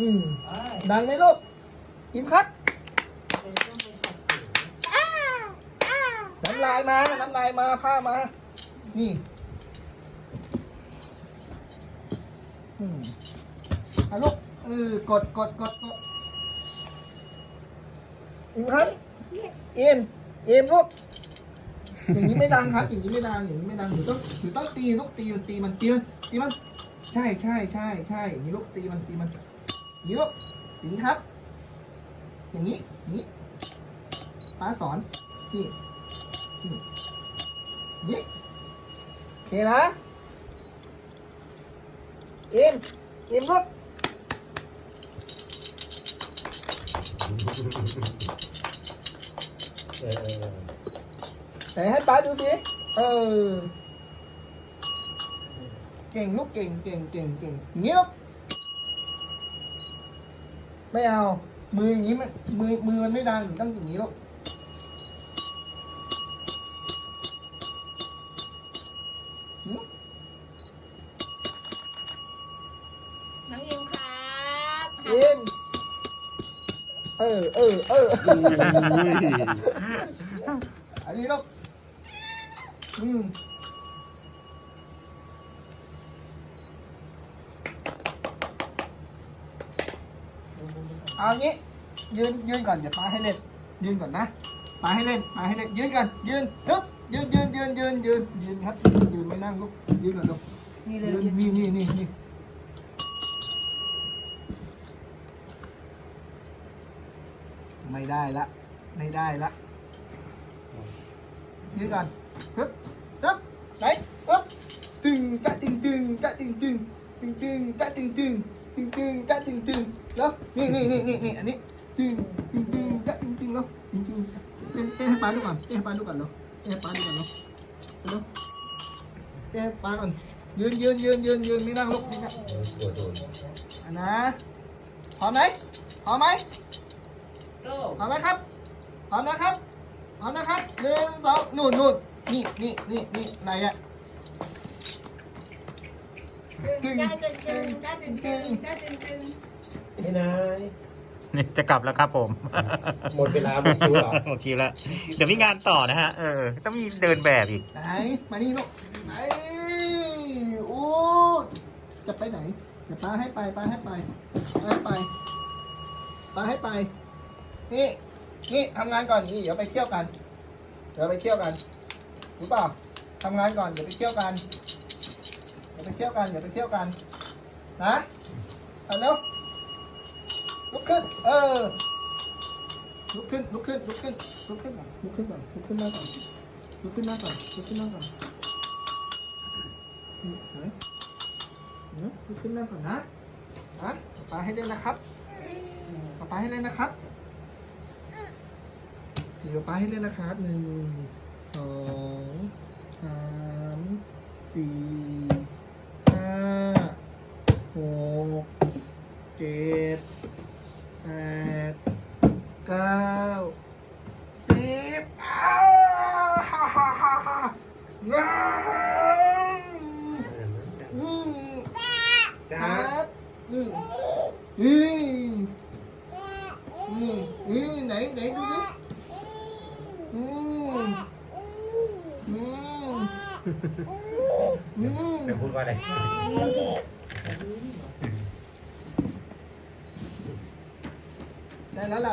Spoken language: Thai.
อืมดังไหมลูก อิมครับน้ำลายมา น้ำลายมา ผ้ามา นี่อืมอะลูกเออกดกดกดกดอิมครับอิมอิมลูกอย่างนี้ไม่ดังครับ อย่างนี้ไม่ดัง อย่างนี้ไม่ดังหนูต้องหนูต้องตีลูกตีมันตีมันตีมันตีมัน ใช่ใช่ใช่ใช่อย่างนี้ลูกตีมันตีมัน ย่างนี้ลูกอย่างนี้ครับ อย่างนี้อย่างนี้ป้าสอน นี่ นี่นี่โอเคนะ เอ็ม เอ็มลูกเออไหนให้ป้าดูสิ เออ เก่งลูกเก่ง เก่ง เก่ง เก่งอย่างนี้ลูก ไม่เอา มืออย่างนี้มันมือมือมันไม่ดังต้องอย่างนี้ลูกหืมน้องอิมครับเอ็มเออเออเอออันนี้ลูกอืม เอางี้ ยืนยืนก่อนเดี๋ยวป้าให้เล่น ยืนก่อนนะป้าให้เล่นป้าให้เล่น ยืนก่อน ยืนฮึบยืนยืนยืนยืนยืนยืนครับยืนไม่นั่งลูกยืนก่อนลูกนี่เลยยืนนี่นี่นี่นี่ไม่ได้ละ ไม่ได้ละยืนก่อนฮึบฮึบไหนฮึบตึงกะตึงตึงกะตึงตึงตึงตึงกะตึงตึง ตึงตึงกะตึงตึงแล้วนี่นี่นี่นี่นี่อันนี้ตึงตึงตึงกะตึงตึงแล้วตึงตึงเต้นเต้นให้ป้าดูก่อนเต้นให้ป้าดูก่อนเนาะเต้นให้ป้าดูก่อนเนาะเนาะเต้นให้ป้าก่อนยืนยืนยืนยืนยืนไม่นั่งลุกไม่นั่งอันนะพร้อมไหมพร้อมไหมพร้อมไหมครับพร้อมนะครับพร้อมนะครับหนึ่งสองนู่นนู่นนี่นี่นี่นี่อะไรอะ ตึงจ้าตึงตึงจ้าตึงตึงจ้าตึงตึงนี่นายนี่จะกลับแล้วครับผม หมดเวลาหมดคิวเหรอหมดคิวแล้ว เดี๋ยวมีงานต่อนะฮะ เออ ต้องมีเดินแบบอีก ไหน มานี่ลูก ไหน โอ้ จะไปไหนจะป้าให้ไปป้าให้ไปป้าให้ไปป้าให้ไป นี่ นี่ทำงานก่อนนี่ เดี๋ยวไปเที่ยวกัน เดี๋ยวไปเที่ยวกันรู้เปล่าทำงานก่อน เดี๋ยวไปเที่ยวกัน เดี๋ยวไปเที่ยวกันเดี๋ยวไปเที่ยวกัน นะเอาเร็วลุกขึ้น เออ ลุกขึ้น ลุกขึ้น ลุกขึ้น ลุกขึ้นก่อนลุกขึ้นก่อนลุกขึ้นมาก่อนลุกขึ้นมาก่อนลุกขึ้นมาก่อนนี่เห็นไหมเห็นไหมลุกขึ้นมาก่อนนะนะป๊าให้เล่นนะครับป๊าป๊าให้เล่นนะครับเดี๋ยวป๊าให้เล่นนะครับหนึ่งสองสามสี่ หกเจ็ดแปดเก้าสิบอ้าวฮ่าฮ่าฮ่าฮ่าว้าวอืมครับอืมอืมอืมอืมไหนไหนดูสิอืมอืมอืม แต่พูดว่าอะไร ได้แล้วล่